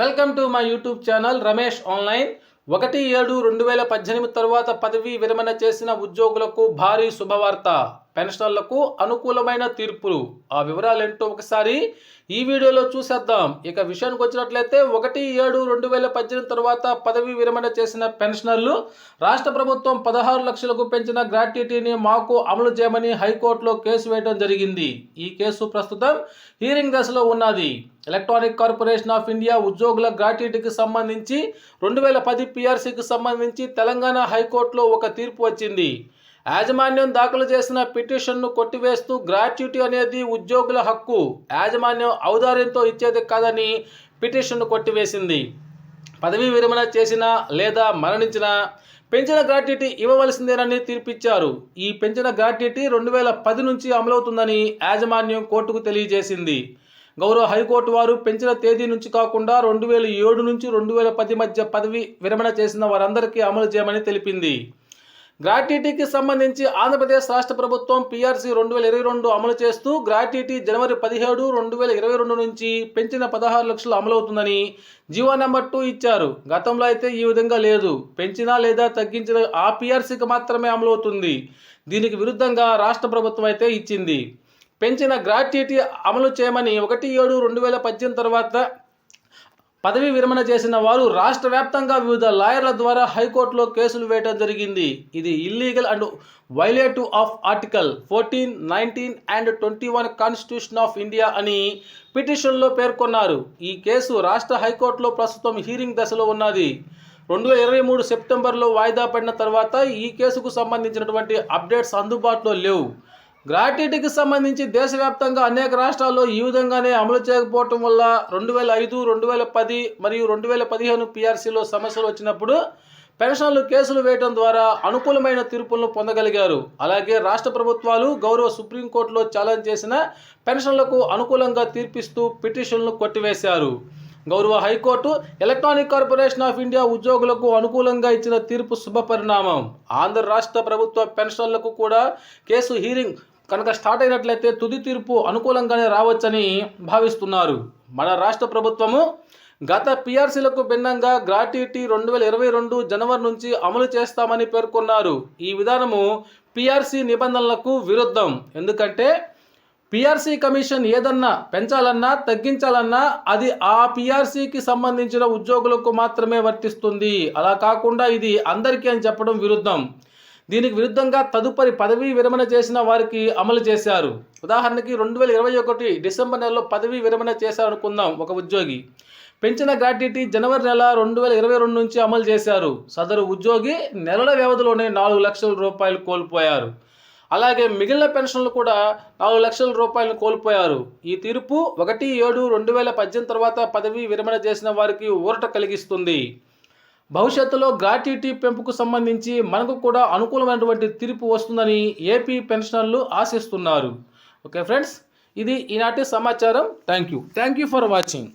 Welcome to my YouTube channel Ramesh online. ఒకటి ఏడు రెండు వేల పద్దెనిమిది తర్వాత పదవీ విరమణ చేసిన ఉద్యోగులకు భారీ శుభవార్త. పెన్షనర్లకు అనుకూలమైన తీర్పులు. ఆ వివరాలు ఏంటో ఒకసారి ఈ వీడియోలో చూసేద్దాం. ఇక విషయానికి వచ్చినట్లయితే ఒకటి ఏడు రెండు వేల పద్దెనిమిది తర్వాత పదవీ విరమణ చేసిన పెన్షనర్లు రాష్ట్ర ప్రభుత్వం పదహారు లక్షలకు పెంచిన గ్రాట్యుటీని మాకు అమలు చేయమని హైకోర్టులో కేసు వేయడం జరిగింది. ఈ కేసు ప్రస్తుతం హీరింగ్ దశలో ఉన్నది. ఎలక్ట్రానిక్ కార్పొరేషన్ ఆఫ్ ఇండియా ఉద్యోగుల గ్రాట్యుటీకి సంబంధించి రెండు వేల పది పిఆర్సీకి సంబంధించి తెలంగాణ హైకోర్టులో ఒక తీర్పు వచ్చింది. యాజమాన్యం దాఖలు చేసిన పిటిషన్ను కొట్టివేస్తూ గ్రాట్యుటీ అనేది ఉద్యోగుల హక్కు. యాజమాన్యం ఔదార్యంతో ఇచ్చేది కాదని పిటిషన్ను కొట్టివేసింది. పదవీ విరమణ చేసిన లేదా మరణించిన పెంచిన గ్రాట్యుటీ ఇవ్వవలసిందేనని తీర్పిచ్చారు. ఈ పెంచిన గ్రాట్యుటీ రెండు వేల పది నుంచి అమలవుతుందని యాజమాన్యం కోర్టుకు తెలియజేసింది. గౌరవ హైకోర్టు వారు పెంచిన తేదీ నుంచి కాకుండా రెండు వేల ఏడు నుంచి రెండు వేల పది మధ్య పదవి విరమణ చేసిన వారందరికీ అమలు చేయమని తెలిపింది. గ్రాట్యుటీకి సంబంధించి ఆంధ్రప్రదేశ్ రాష్ట్ర ప్రభుత్వం పిఆర్సీ రెండు వేల ఇరవై రెండు అమలు చేస్తూ గ్రాట్యుటీ జనవరి పదిహేడు రెండు వేల ఇరవై రెండు నుంచి పెంచిన పదహారు లక్షలు అమలవుతుందని జీవో నెంబర్ టూ ఇచ్చారు. గతంలో అయితే ఈ విధంగా లేదు. పెంచినా లేదా తగ్గించిన ఆ పిఆర్సీకి మాత్రమే అమలవుతుంది. దీనికి విరుద్ధంగా రాష్ట్ర ప్రభుత్వం అయితే ఇచ్చింది. పెంచిన గ్రాట్యుటీ అమలు చేయమని ఒకటి ఏడు రెండు వేల పద్దెనిమిది తర్వాత పదవి విరమణ చేసిన వారు రాష్ట్ర వ్యాప్తంగా వివిధ లాయర్ల ద్వారా హైకోర్టులో కేసులు వేయటం జరిగింది. ఇది illegal and violative of article fourteen nineteen and twenty one constitution of India అని పిటిషన్లో పేర్కొన్నారు. ఈ కేసు రాష్ట్ర హైకోర్టులో ప్రస్తుతం హీరింగ్ దశలో ఉన్నది. రెండు వేల ఇరవై మూడు సెప్టెంబర్లో వాయిదా పడిన తర్వాత ఈ కేసుకు సంబంధించినటువంటి అప్డేట్స్ అందుబాటులో లేవు. గ్రాట్యుటీకి సంబంధించి దేశవ్యాప్తంగా అనేక రాష్ట్రాల్లో ఈ విధంగానే అమలు చేయకపోవటం వల్ల రెండు వేల ఐదు రెండు వేల పది మరియు రెండు వేల పదిహేను పిఆర్సీలో సమస్యలు వచ్చినప్పుడు పెన్షన్లు కేసులు వేయడం ద్వారా అనుకూలమైన తీర్పులను పొందగలిగారు. అలాగే రాష్ట్ర ప్రభుత్వాలు గౌరవ సుప్రీంకోర్టులో ఛాలెంజ్ చేసిన పెన్షన్లకు అనుకూలంగా తీర్పిస్తూ పిటిషన్లు కొట్టివేశారు. గౌరవ high court electronic corporation of India ఉద్యోగులకు అనుకూలంగా ఇచ్చిన తీర్పు శుభపరిణామం. ఆంధ్ర రాష్ట్ర ప్రభుత్వ పెన్షన్లకు కూడా కేసు హీరింగ్ కనుక స్టార్ట్ అయినట్లయితే తుది తీర్పు అనుకూలంగానే రావచ్చని భావిస్తున్నారు. మన రాష్ట్ర ప్రభుత్వము గత పిఆర్సీలకు భిన్నంగా గ్రాట్యుటీ రెండు వేల ఇరవై రెండు జనవరి నుంచి అమలు చేస్తామని పేర్కొన్నారు. ఈ విధానము పిఆర్సీ నిబంధనలకు విరుద్ధం. ఎందుకంటే పిఆర్సీ కమిషన్ ఏదన్నా పెంచాలన్నా తగ్గించాలన్నా అది ఆ పిఆర్సీకి సంబంధించిన ఉద్యోగులకు మాత్రమే వర్తిస్తుంది. అలా కాకుండా ఇది అందరికీ అని చెప్పడం విరుద్ధం. దీనికి విరుద్ధంగా తదుపరి పదవీ విరమణ చేసిన వారికి అమలు చేశారు. ఉదాహరణకి రెండు వేల ఇరవై ఒకటి డిసెంబర్ నెలలో పదవీ విరమణ చేశారనుకుందాం ఒక ఉద్యోగి. పెంచిన గ్రాట్యుటీ జనవరి నెల రెండు వేల ఇరవై రెండు నుంచి అమలు చేశారు. సదరు ఉద్యోగి నెలల వ్యవధిలోనే నాలుగు లక్షల రూపాయలు కోల్పోయారు. అలాగే మిగిలిన పెన్షన్లు కూడా నాలుగు లక్షల రూపాయలను కోల్పోయారు. ఈ తీర్పు ఒకటి ఏడు రెండు వేల పద్దెనిమిది తర్వాత పదవీ విరమణ చేసిన వారికి ఊరట కలిగిస్తుంది. భవిష్యత్తులో గ్రాట్యుటీ పెంపుకు సంబంధించి మనకు కూడా అనుకూలమైనటువంటి తీర్పు వస్తుందని ఏపీ పెన్షనర్లు ఆశిస్తున్నారు. ఓకే ఫ్రెండ్స్ ఇది ఈనాటి సమాచారం. Thank you thank you for watching.